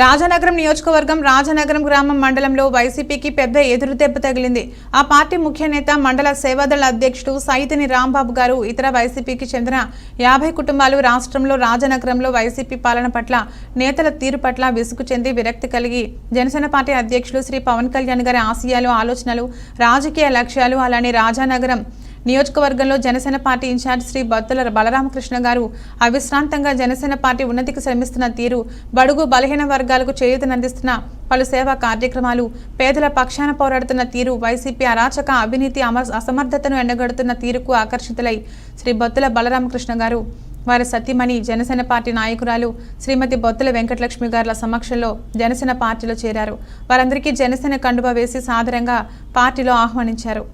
రాజనగరం నియోజకవర్గం రాజనగరం గ్రామం మండలంలో వైసీపీకి పెద్ద ఎదురు దెబ్బ తగిలింది. ఆ పార్టీ ముఖ్య నేత మండల సేవాదళ అధ్యక్షుడు సైతిని రాంబాబు గారు ఇతర వైసీపీకి చెందిన యాభై కుటుంబాలు రాష్ట్రంలో రాజనగరంలో వైసీపీ పాలన పట్ల నేతల తీరు పట్ల విసుగు చెంది విరక్తి కలిగి జనసేన పార్టీ అధ్యక్షులు శ్రీ పవన్ కళ్యాణ్ గారి ఆశయాలు ఆలోచనలు రాజకీయ లక్ష్యాలు అలానే రాజానగరం నియోజకవర్గంలో Janasena party in charge Shri Battula Balaramakrishna గారు అవిశ్రాంతంగా జనసేన పార్టీ ఉన్నతికి శ్రమిస్తున్న తీరు బడుగు బలహీన వర్గాలకు చేయూతనందిస్తున్న పలు సేవా కార్యక్రమాలు పేదల పక్షాన పోరాడుతున్న తీరు వైసీపీ అరాచక అవినీతి అసమర్థతను ఎండగడుతున్న తీరుకు ఆకర్షితులై శ్రీ బొత్తుల బలరామకృష్ణ గారు. వారి సతీమణి జనసేన పార్టీ నాయకురాలు శ్రీమతి బొత్తుల వెంకటలక్ష్మి గారుల సమక్షంలో జనసేన పార్టీలో చేరారు. వారందరికీ జనసేన కండువా వేసి సాదరంగా పార్టీలో ఆహ్వానించారు.